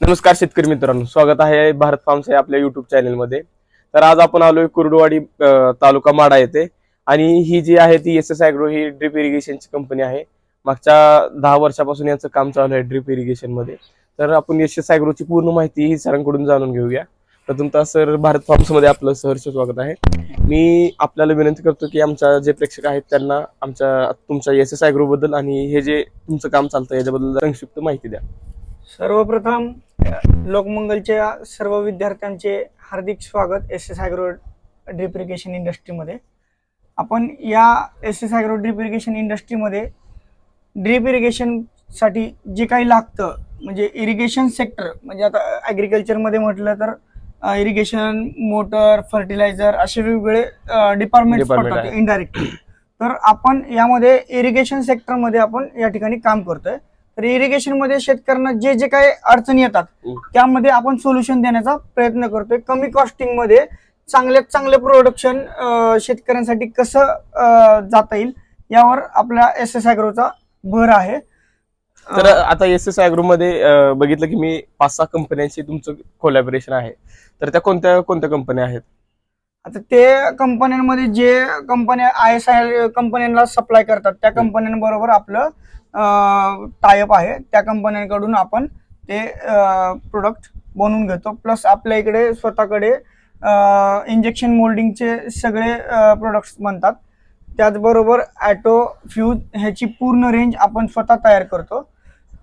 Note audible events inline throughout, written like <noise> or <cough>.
नमस्कार शेतकरी मित्रांनो स्वागत आहे भारत फार्म्स या आपल्या युट्यूब चॅनलमध्ये तर आज आपण आलोय कुर्डुवाडी तालुका माडा येथे. आणि ही जी आहे ती एस एस ॲग्रो ही ड्रिप इरिगेशनची कंपनी आहे. मागच्या दहा वर्षापासून याचं काम चालू आहे ड्रिप इरिगेशनमध्ये तर आपण एस एस ॲग्रोची पूर्ण माहिती ही सरांकडून जाणून घेऊया. प्रथमतः सर भारत फार्म्समध्ये आपलं सहर्ष स्वागत आहे. मी आपल्याला विनंती करतो की आमच्या जे प्रेक्षक आहेत त्यांना आमच्या तुमच्या एस एस ॲग्रो बद्दल आणि हे जे तुमचं काम चालतं याच्याबद्दल संक्षिप्त माहिती द्या. सर्वप्रथम लोकमंगलच्या सर्व विद्यार्थ्यांचे हार्दिक स्वागत S S agro drip irrigation इंडस्ट्रीमध्ये. आपण या S S agro drip irrigation इंडस्ट्रीमध्ये ड्रिप इरिगेशनसाठी जे काही लागतं म्हणजे इरिगेशन सेक्टर म्हणजे आता ॲग्रिकल्चरमध्ये म्हटलं तर इरिगेशन मोटर फर्टिलायझर असे वेगवेगळे डिपार्टमेंट पडतात आहे. इनडायरेक्ट तर आपण यामध्ये इरिगेशन सेक्टरमध्ये आपण या ठिकाणी काम करतोय. तर इरिगेशनमध्ये शेतकऱ्यांना जे जे काही अडचणी येतात हम्म. त्यामध्ये आपण सोल्युशन देण्याचा प्रयत्न करतोय. कमी कॉस्टिंगमध्ये चांगल्यात चांगले प्रोडक्शन शेतकऱ्यांसाठी कसं जाता येईल यावर आपल्या एस एस ॲग्रोचा भर आहे. तर आता एस एस ॲग्रो मध्ये बघितलं की मी पाच सहा कंपन्यांशी तुमचं कोलॅबोरेशन आहे. तर त्या कोणत्या कोणत्या कंपन्या आहेत? आता ते कंपन्यांमध्ये जे कंपन्या आय एस आय कंपन्यांना सप्लाय करतात त्या कंपन्यांबरोबर आपलं टायअप आहे. त्या कंपन्यांकडून आपण ते प्रोडक्ट बनवून घेतो. प्लस आपल्या इकडे स्वतःकडे इंजेक्शन मोल्डिंगचे सगळे प्रोडक्ट्स बनतात. त्याचबरोबर ॲटो फ्यूज ह्याची पूर्ण रेंज आपण स्वतः तयार करतो.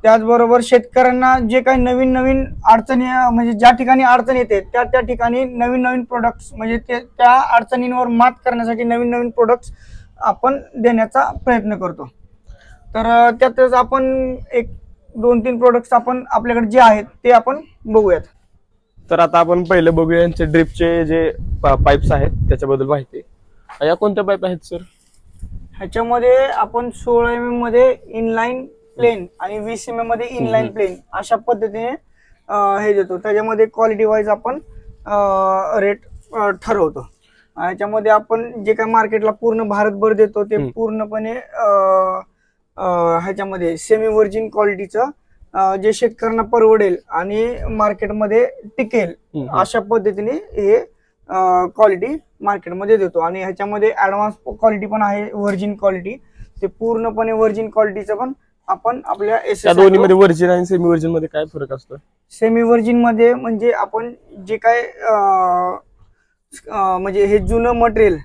त्याचबरोबर शेतकऱ्यांना जे काही नवीन नवीन अडचणी म्हणजे ज्या ठिकाणी अडचण येते त्या त्या ठिकाणी नवीन नवीन प्रोडक्ट्स म्हणजे ते त्या अडचणींवर मात करण्यासाठी नवीन नवीन प्रोडक्ट्स आपण देण्याचा प्रयत्न करतो. तर त्यातच आपण एक दोन तीन प्रोडक्ट्स आपण आपल्याकडे जे आहेत ते आपण बघूयात. तर आता आपण पहिले बघूया यांचे ड्रिपचे जे पाईप्स आहेत त्याच्याबद्दल माहिती. या कोणत्या पाईप आहेत सर ह्याच्यामध्ये आपण सोळा एम एममध्ये इनलाईन प्लेन आणि वीस एम एममध्ये इनलाईन. प्लेन अशा पद्धतीने हे देतो. त्याच्यामध्ये क्वालिटी वाईज आपण रेट ठरवतो. ह्याच्यामध्ये आपण जे काही मार्केटला पूर्ण भारतभर देतो ते. पूर्णपणे ह्याच्यामध्ये सेमी व्हर्जिन क्वालिटीचं जे शेतकऱ्यांना परवडेल आणि मार्केटमध्ये टिकेल अशा पद्धतीने हे क्वालिटी मार्केटमध्ये देतो. आणि ह्याच्यामध्ये ऍडव्हान्स क्वालिटी पण आहे व्हर्जिन क्वालिटी ते पूर्णपणे व्हर्जिन क्वालिटीचं पण आपण आपल्या एस त्या दोन्ही मध्ये व्हर्जिन आणि सेमी व्हर्जिनमध्ये काय फरक असतो? सेमी व्हर्जिनमध्ये म्हणजे आपण जे काय म्हणजे हे जुनं मटेरियल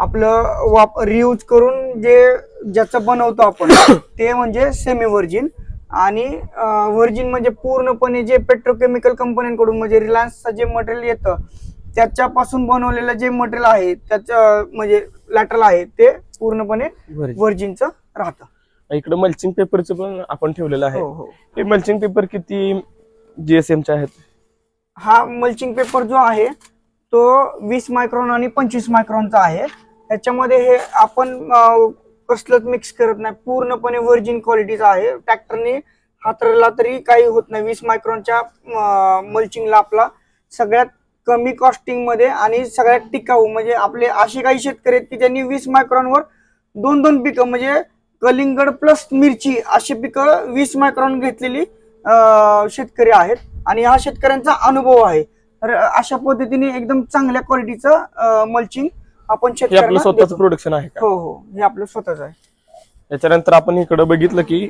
आपलं वाप रियूज करून जे ज्याचं बनवतो आपण <coughs> ते म्हणजे सेमी व्हर्जिन आणि व्हर्जिन म्हणजे पूर्णपणे जे पेट्रोकेमिकल कंपन्यांकडून म्हणजे रिलायन्सचं जे मटेरियल येतं त्याच्यापासून बनवलेलं जे मटेरियल आहे त्याचं म्हणजे लॅटरल आहे ते पूर्णपणे व्हर्जिनचं राहतं. इकडे मल्चिंग पेपरचं पण आपण ठेवलेलं आहे. हो हो. हे मल्चिंग पेपर किती जीएसएम चे आहेत? हा मल्चिंग पेपर जो आहे तो वीस मायक्रॉन आणि पंचवीस मायक्रॉनचा आहे. त्याच्यामध्ये हे आपण अं, कसलंच मिक्स करत नाही. पूर्णपणे व्हर्जिन क्वालिटीचा आहे. ट्रॅक्टरने हातरला तरी काही होत नाही. वीस मायक्रॉनच्या मल्चिंगला आपला सगळ्यात कमी कॉस्टिंगमध्ये आणि सगळ्यात टिकाऊ. म्हणजे आपले असे काही शेतकरी आहेत की त्यांनी वीस मायक्रॉनवर दोन दोन पिकं म्हणजे कलिंगड प्लस मिरची अशी पिकं वीस मायक्रॉन घेतलेली शेतकरी आहेत. आणि हा शेतकऱ्यांचा अनुभव आहे. तर अशा पद्धतीने एकदम चांगल्या क्वालिटीचं मल्चिंग आपण आपलं स्वतःच. प्रोडक्शन आहे का? हो हो. हे आपलं स्वतःच आहे. त्याच्यानंतर आपण इकडे बघितलं की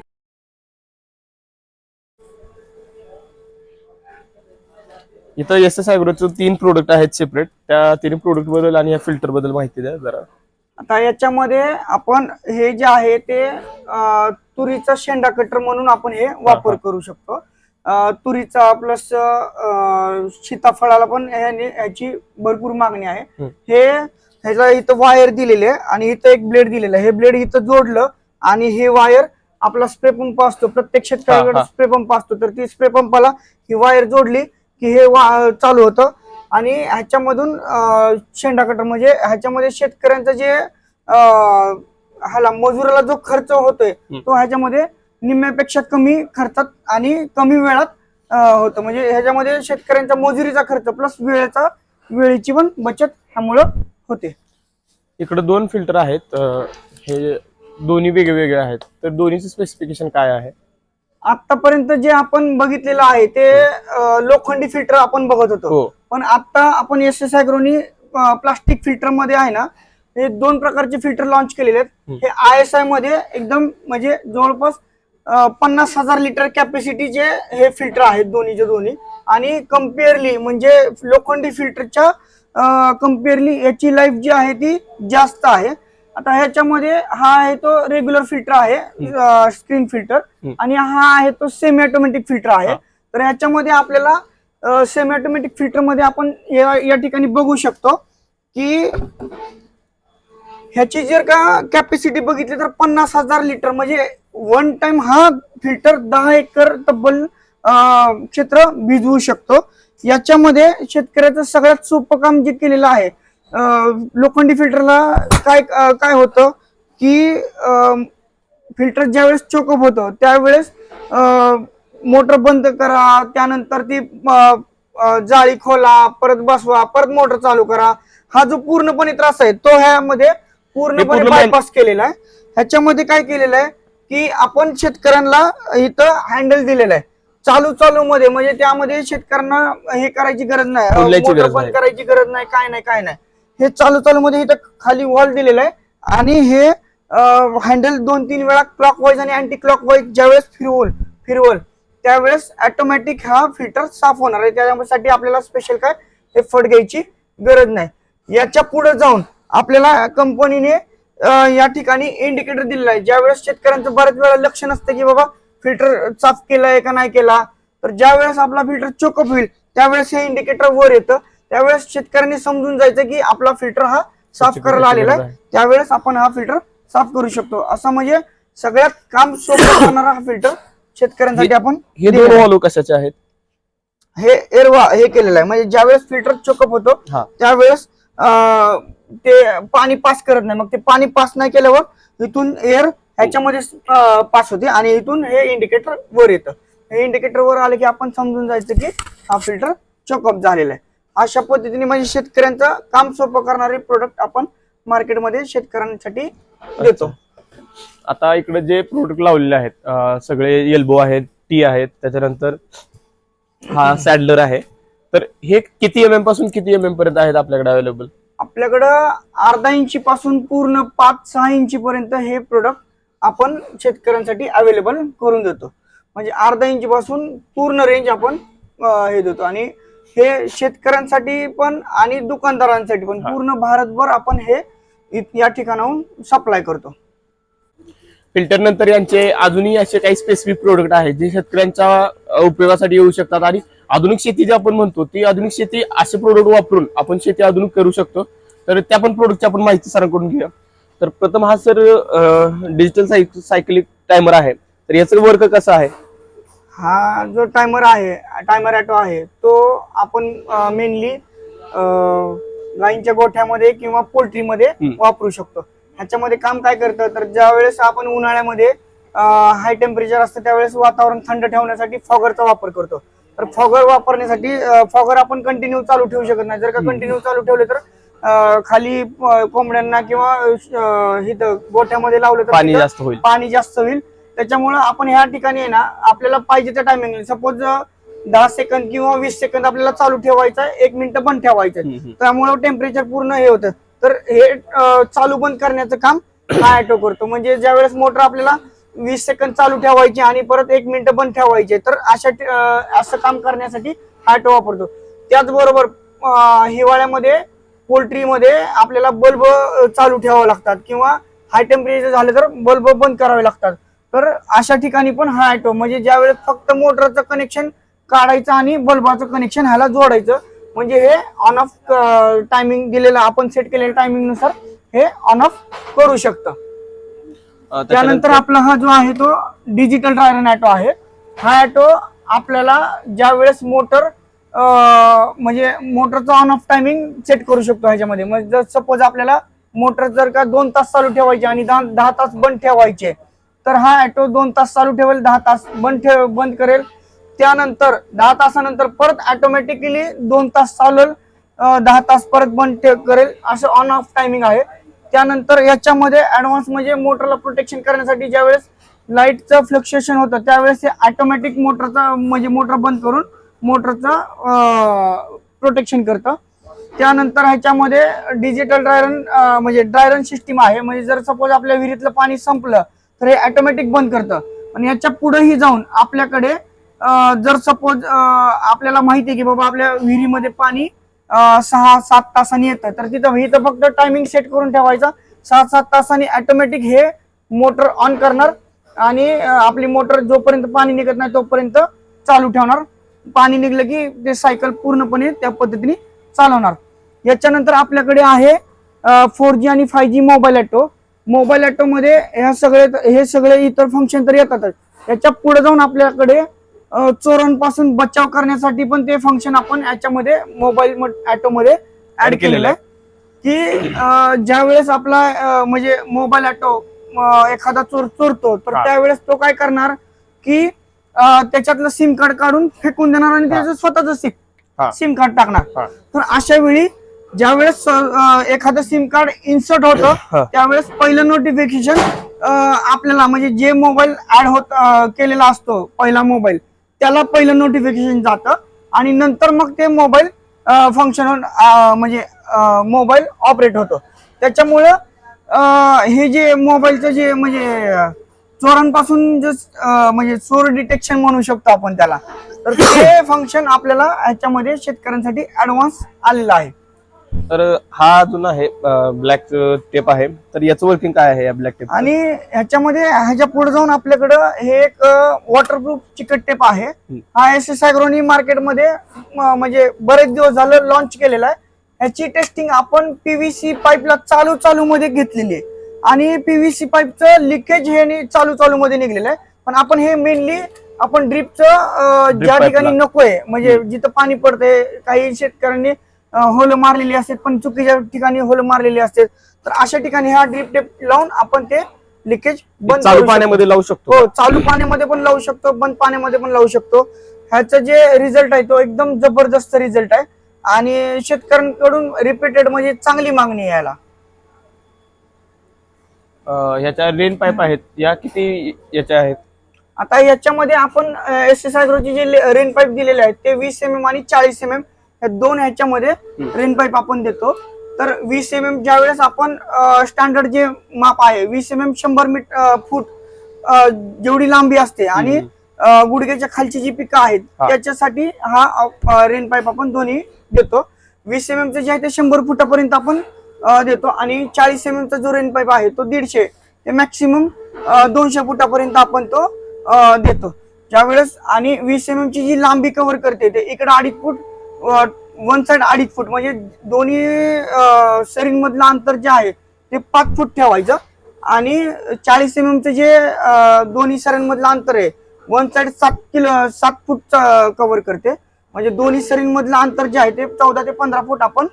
इथं एस एस ॲग्रोचं तीन प्रोडक्ट आहेत सेपरेट त्या तीन प्रोडक्टबद्दल आणि या फिल्टरबद्दल माहिती द्या जरा. आता याच्यामध्ये आपण हे जे आहे ते तुरीचा शेंडा कटर म्हणून आपण हे वापर. करू शकतो तुरीचा प्लस सीताफळाला पण ह्याची भरपूर मागणी आहे. हे ह्याचा इथं वायर दिलेले आणि इथं एक ब्लेड दिलेलं हे ब्लेड इथं जोडलं आणि हे वायर आपला स्प्रे पंप असतो प्रत्येक शेतकऱ्याकडे. स्प्रे पंप असतो तर ती स्प्रे पंपाला ही वायर जोडली की हे वा- चालू होतं आणि ह्याच्यामधून शेंडा कटर म्हणजे ह्याच्यामध्ये शेतकऱ्यांचं जे ह्याला मजुराला जो खर्च होतोय. तो ह्याच्यामध्ये निम्म्यापेक्षा कमी खर्चात आणि कमी वेळात होतं. म्हणजे ह्याच्यामध्ये शेतकऱ्यांचा मजुरीचा खर्च प्लस वेळेचा वेळेची पण बचत ह्यामुळं होते. इकडे दोन फिल्टर आहेत. हे दोन्ही वेगवेगळे आहेत. तर दोन्हीचे स्पेसिफिकेशन काय आहे? आतापर्यंत जे आपण बघितलेलं आहे ते लोखंडी फिल्टर आपण बघत होतो. हो. पण आता आपण एस एस अॅग्रोनी प्लास्टिक फिल्टरमध्ये आहे ना हे दोन प्रकारचे फिल्टर लॉन्च केलेले आहेत. हे आय एस आयमध्ये एकदम म्हणजे जवळपास पन्नास हजार लिटर कॅपॅसिटीचे हे फिल्टर आहेत दोन्हीचे दोन्ही आणि कम्पेअरली म्हणजे लोखंडी फिल्टरच्या कम्पेअरली याची लाईफ जी आहे ती जास्त आहे आता ह्याच्यामध्ये हा आहे तो रेग्युलर फिल्टर आहे स्क्रीन फिल्टर. आणि हा आहे तो सेमी ऑटोमॅटिक फिल्टर आहे. तर ह्याच्यामध्ये आपल्याला सेमी ऑटोमॅटिक फिल्टरमध्ये आपण या या ठिकाणी बघू शकतो की ह्याची जर का कॅपॅसिटी बघितली तर पन्नास हजार लिटर म्हणजे वन टाइम हा फिल्टर दहा एकर तब्बल क्षेत्र भिजवू शकतो. याच्यामध्ये शेतकऱ्याचं सगळ्यात सोपं काम जे केलेलं आहे लोखंडी फिल्टरला काय काय होतं की फिल्टर ज्यावेळेस चोकअप होतं त्यावेळेस मोटर बंद करा त्यानंतर ती जाळी खोला परत बसवा परत मोटर चालू करा. हा जो पूर्णपणे त्रास आहे तो ह्यामध्ये पूर्णपणे पूर्ण बायपास केलेला आहे. ह्याच्यामध्ये काय केलेलं आहे की आपण शेतकऱ्यांना इथं हँडल दिलेलं आहे. चालू चालू मध्ये म्हणजे त्यामध्ये शेतकऱ्यांना हे करायची गरज नाही. मोटर बंद नाही. करायची गरज नाही काय नाही काय नाही. हे चालू चालू मध्ये इथं खाली वॉल दिलेलं आहे. आणि हे हँडल दोन तीन वेळा क्लॉक वाईज आणि अँटी क्लॉक वाईज ज्यावेळेस फिरवल फिरवल त्यावेळेस ऑटोमॅटिक हा फिल्टर साफ होणार आहे. त्याच्यासाठी आपल्याला स्पेशल काय? हे फट घ्यायची गरज नाही. याच्यापुढे जाऊन आपल्याला कंपनीने या ठिकाणी इंडिकेटर दिलेला आहे. ज्यावेळेस शेतकऱ्यांचं बऱ्याच वेळा लक्ष नसतं की बाबा फिल्टर साफ केलाय का नाही केला. तर ज्या वेळेस आपला फिल्टर चोकअप होईल त्यावेळेस हे इंडिकेटर वर येतं. त्यावेळेस शेतकऱ्यांनी समजून जायचं की आपला फिल्टर हा साफ करायला आलेला आहे. आहे. त्यावेळेस आपण हा फिल्टर साफ करू शकतो. असं म्हणजे सगळ्यात काम सोपं <coughs> करणारा हा फिल्टर शेतकऱ्यांसाठी आपण हे दोन. वॉल्व कशाचे आहेत? हे एरवा हे केलेलं आहे. म्हणजे ज्यावेळेस फिल्टर चोकअप होतो त्यावेळेस ते पाणी पास करत नाही. मग ते पाणी पास नाही केल्यावर इथून एअर ह्याच्यामध्ये पास होते आणि इथून हे इंडिकेटर वर येतं. हे इंडिकेटर वर आले की आपण समजून जायचं की हा फिल्टर चोकअप झालेला आहे. अशा पद्धतीने म्हणजे शेतकऱ्यांचं काम सोपं करणारे प्रोडक्ट आपण मार्केटमध्ये शेतकऱ्यांसाठी देतो. आता इकडे जे प्रोडक्ट लावलेले आहेत सगळे एल्बो आहेत टी आहेत त्याच्यानंतर हा सॅडलर आहे. तर हे किती एम एमपासून किती एम एम पर्यंत आहेत आपल्याकडे अवेलेबल आपल्याकडं अर्धा इंची पासून पूर्ण पाच सहा इंची पर्यंत हे प्रोडक्ट आपण शेतकऱ्यांसाठी अवेलेबल करून देतो. म्हणजे अर्धा इंची पासून पूर्ण रेंज आपण हे देतो. आणि हे शेतकऱ्यांसाठी पण आणि दुकानदारांसाठी पण. पूर्ण भारतभर आपण हे या ठिकाणाहून सप्लाय करतो. फिल्टर नंतर यांचे अजूनही असे काही स्पेसिफिक प्रोडक्ट आहेत जे शेतकऱ्यांच्या उपयोगासाठी येऊ शकतात आणि आधुनिक शेती जी आपण म्हणतो ती आधुनिक शेती असे प्रोडक्ट वापरून आपण शेती आधुनिक करू शकतो. तर त्या पण प्रोडक्टची आपण माहिती सरांकडून घेऊया. तर प्रथम हा सर डिजिटल सायकलिक टायमर आहे. तर याचं वर्क कसं आहे? हा जो टायमर आहे टायमर ॲटो आहे तो आपण मेनली गाईंच्या गोठ्यामध्ये किंवा पोल्ट्रीमध्ये. वापरू शकतो. ह्याच्यामध्ये काम काय करतं? तर ज्या वेळेस आपण उन्हाळ्यामध्ये हाय टेम्परेचर असतं त्यावेळेस वातावरण थंड ठेवण्यासाठी फॉगरचा वापर करतो. तर फॉगर वापरण्यासाठी फॉगर आपण कंटिन्यू चालू ठेवू शकत नाही. जर का. कंटिन्यू चालू ठेवले तर खाली कोंबड्यांना किंवा इथं गोठ्यामध्ये लावलं तर पाणी जास्त होईल. पाणी जास्त होईल. त्याच्यामुळं आपण ह्या ठिकाणी आहे ना आपल्याला पाहिजे त्या टायमिंग सपोज दहा सेकंद किंवा वीस सेकंद आपल्याला चालू ठेवायचं एक मिनिट बंद ठेवायचं. त्यामुळं टेम्परेचर पूर्ण हे होतं. तर हे चालू बंद करण्याचं काम हा करतो? म्हणजे ज्यावेळेस मोटर आपल्याला वीस सेकंद चालू ठेवायची आणि परत एक मिनिट बंद ठेवायचे तर अशा असं काम करण्यासाठी आयटो वापरतो. त्याचबरोबर हिवाळ्यामध्ये पोल्ट्रीमध्ये आपल्याला बल्ब चालू ठेवावे लागतात किंवा हाय टेम्परेचर झालं तर बल्ब बंद करावे लागतात. तर अशा ठिकाणी पण हा आयटो म्हणजे ज्यावेळेस फक्त मोटरचं कनेक्शन काढायचं आणि बल्बाचं कनेक्शन ह्याला जोडायचं म्हणजे हे ऑन ऑफ टायमिंग दिलेलं आपण सेट केलेल्या टायमिंगनुसार हे ऑन ऑफ करू शकतं. त्यानंतर आपला हा जो आहे तो डिजिटल ड्रायरन ॲटो आहे. हा ॲटो आपल्याला ज्या वेळेस मोटर म्हणजे मोटरचं ऑन ऑफ टायमिंग सेट करू शकतो ह्याच्यामध्ये. म्हणजे जर सपोज आपल्याला मोटर जर का दोन तास चालू ठेवायचे आणि दहा दहा तास बंद ठेवायचे तर हा ॲटो दोन तास चालू ठेवेल दहा तास बंद ठेव बंद करेल. त्यानंतर दहा तासानंतर परत ऑटोमॅटिकली दोन तास चालेल दहा तास परत बंद करेल असं ऑन ऑफ टायमिंग आहे. त्यानंतर याच्यामध्ये ऍडव्हान्स म्हणजे मोटरला प्रोटेक्शन करण्यासाठी ज्यावेळेस लाईटचं फ्लक्च्युएशन होतं त्यावेळेस ते ऑटोमॅटिक मोटरचा म्हणजे मोटर बंद करून मोटरचं प्रोटेक्शन करतं. त्यानंतर ह्याच्यामध्ये डिजिटल ड्रायरन म्हणजे ड्रायरन सिस्टीम आहे. म्हणजे जर सपोज आपल्या विहिरीतलं पाणी संपलं तर हे ऑटोमॅटिक बंद करतं. आणि याच्या पुढेही जाऊन आपल्याकडे जर सपोज आपल्याला माहिती आहे की बाबा आपल्या विहिरीमध्ये पाणी सहा सात तासांनी येतं. तर तिथं इथं फक्त टायमिंग सेट करून ठेवायचा. सहा सात तासांनी ऑटोमॅटिक हे मोटर ऑन करणार आणि आपली मोटर जोपर्यंत पाणी निघत नाही तोपर्यंत चालू ठेवणार. पाणी निघलं की ते सायकल पूर्णपणे त्या पद्धतीने चालवणार. याच्यानंतर आपल्याकडे आहे फोर जी आणि five G mobile auto mobile ॲटोमध्ये ह्या सगळे हे सगळे इतर फंक्शन तर येतातच. याच्यापुढे जाऊन आपल्याकडे चोरांपासून बचाव करण्यासाठी पण ते फंक्शन आपण याच्यामध्ये मोबाईल ॲटो मध्ये ऍड केलेलं आहे की अं, ज्यावेळेस आपला म्हणजे मोबाईल ॲटो एखादा चोर चोरतो तर. त्यावेळेस तो काय करणार की त्याच्यातलं सिम कार्ड काढून फेकून देणार आणि त्याचं स्वतःच. सिम सिम कार्ड टाकणार. तर अशा वेळी ज्यावेळेस अं, एखादं सिम कार्ड इन्सर्ट. होतं त्यावेळेस पहिलं नोटिफिकेशन आपल्याला म्हणजे जे मोबाईल ऍड होत केलेला असतो पहिला मोबाईल त्याला पहिलं नोटिफिकेशन जातं. आणि नंतर मग ते मोबाईल फंक्शन म्हणजे मोबाईल ऑपरेट होतो. त्याच्यामुळं हे जे मोबाईलचं जे म्हणजे चोरांपासून जे म्हणजे चोर डिटेक्शन म्हणू शकतो आपण त्याला. तर ते फंक्शन आपल्याला ह्याच्यामध्ये शेतकऱ्यांसाठी ऍडव्हान्स आलेलं आहे. तर हा अजून आहे ब्लॅक टेप आहे. तर याचं वर्किंग काय आहे या ब्लॅक टेप आणि ह्याच्यामध्ये ह्याच्या पुढे जाऊन आपल्याकडं हे एक वॉटरप्रूफ चिकट टेप आहे. हा एस एस अॅग्रोनी मार्केटमध्ये म्हणजे बरेच दिवस झालं लॉन्च केलेला आहे. ह्याची टेस्टिंग आपण पीव्हीसी पाईपला चालू चालू मध्ये घेतलेली आहे. आणि पीव्हीसी पाईपचं लिकेज हे चालू चालू मध्ये निघलेलं आहे. पण आपण हे मेनली आपण ड्रिपचं ज्या ठिकाणी. नकोय म्हणजे जिथं पाणी पडतंय काही शेतकऱ्यांनी होल मारलेली असतात पण चुकीच्या ठिकाणी होल मारलेली असते तर अशा ठिकाणी हा ड्रिप टेप लावून आपण ते लिकेज बंद चालू करू शकतो. पाण्यामध्ये लावू शकतो. हो चालू पाण्यामध्ये पण लावू शकतो बंद पाण्यामध्ये पण लावू शकतो. ह्याचा जे रिझल्ट आहे तो एकदम जबरदस्त रिझल्ट आहे. आणि शेतकऱ्यांकडून रिपीटेड म्हणजे चांगली मागणी आहे याला. अं, ह्याच्या रेन पाईप आहेत या किती याच्या आहेत? आता याच्यामध्ये आपण एस एस चे जे रेन पाईप दिलेले आहेत ते वीस एम एम आणि चाळीस एम एम या दोन ह्याच्यामध्ये रेन पाईप आपण देतो. तर वीस एम एम ज्या वेळेस आपण स्टँडर्ड जे माप आहे वीस एम एम शंभर मीट अं, फूट जेवढी लांबी असते आणि गुडघ्याच्या खालची जी पिकं आहेत. त्याच्यासाठी हा रेन पाईप आपण दोन्ही देतो. वीस एम एमचं जे आहे ते शंभर फुटापर्यंत आपण देतो आणि चाळीस एम एमचा जो रेन पाईप आहे तो दीडशे ते मॅक्सिमम दोनशे फुटापर्यंत आपण तो देतो. ज्यावेळेस आणि वीस एम ची जी लांबी कव्हर करते ते इकडे अडीच फूट वन साइड अडीच फूट म्हणजे दोन्ही शरीर मधलं अंतर जे आहे ते पाच फूट ठेवायचं. आणि चाळीस एम चे जे दोन्ही शरीरमधलं अंतर आहे वन साइड सात किलो सात फूट कव्हर करते. म्हणजे दोन्ही शरीरमधलं अंतर जे आहे ते चौदा ते पंधरा फूट आपण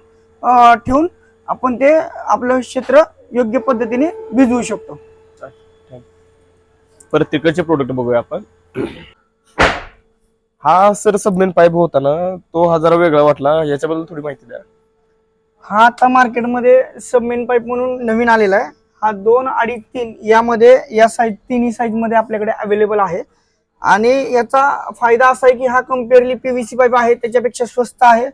ठेवून आपण ते आपलं क्षेत्र योग्य पद्धतीने भिजवू शकतो. परत तिकडचे प्रोडक्ट बघूया आपण. हा सर सबमेन पाईप होता ना तो हा जरा वेगळा वाटला. याच्याबद्दल थोडी माहिती द्या. हा आता मार्केटमध्ये सबमेन पाईप म्हणून नवीन आलेला आहे. हा दोन अडीच तीन यामध्ये या साईज तिन्ही साईजमध्ये आपल्याकडे अवेलेबल आहे. आणि याचा फायदा असा आहे की हा कम्पेअरली पीव्हीसी पाईप आहे त्याच्यापेक्षा स्वस्त आहे.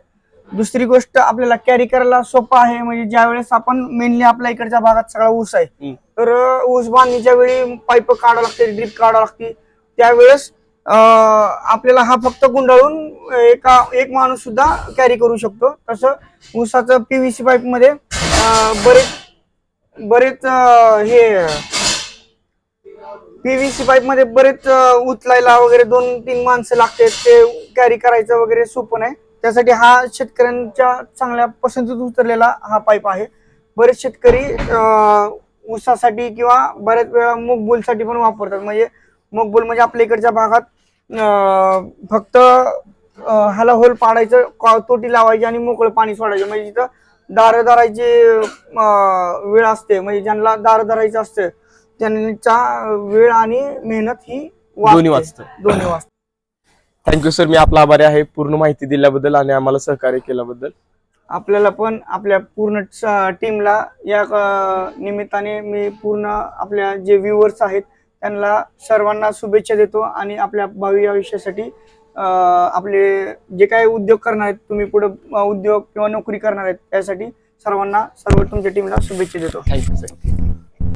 दुसरी गोष्ट आपल्याला कॅरी करायला सोपं आहे. म्हणजे ज्या वेळेस आपण मेनली आपल्या इकडच्या भागात सगळा ऊस आहे. तर ऊस बांधणीच्या वेळी पाईप काढावं लागते ड्रीप काढावं लागते. त्यावेळेस आपल्याला हा फक्त गुंडाळून एका एक माणूस सुद्धा कॅरी करू शकतो. तसं ऊसाचं पी पाईपमध्ये पाईपमध्ये बरेच बरेच हे पी व्ही पाईपमध्ये बरेच उचलायला वगैरे दोन तीन माणसं लागते ते कॅरी करायचं वगैरे सोपं नाही. त्यासाठी हा शेतकऱ्यांच्या चांगल्या पसंतीत उतरलेला हा पाईप आहे. बरेच शेतकरी ऊसासाठी किंवा बऱ्याच वेळा मुगबोलसाठी पण वापरतात. म्हणजे मुगबुल म्हणजे आपल्या इकडच्या भागात फक्त ह्याला होल पाडायचं तोटी लावायची आणि मोकळं पाणी सोडायचं. म्हणजे जिथं दारं धरायची अं, वेळ असते. म्हणजे ज्यांना दारं धरायचं असतं त्यांचा वेळ आणि मेहनत ही दोन्ही वाचते. दोन्ही वाचते. थँक्यू सर मी आपला आभारी आहे पूर्ण माहिती दिल्याबद्दल आणि आम्हाला सहकार्य केल्याबद्दल. आपल्याला पण आपल्या पूर्ण टीमला या निमित्ताने मी पूर्ण आपल्या जे व्ह्युअर्स आहेत त्यांना सर्वांना शुभेच्छा देतो आणि आपल्या भावी आयुष्यासाठी आपले जे काही उद्योग करणार आहेत तुम्ही पुढे उद्योग किंवा नोकरी करणार आहेत त्यासाठी सर्वांना सर्व तुमच्या टीमला शुभेच्छा देतो. Thank you sir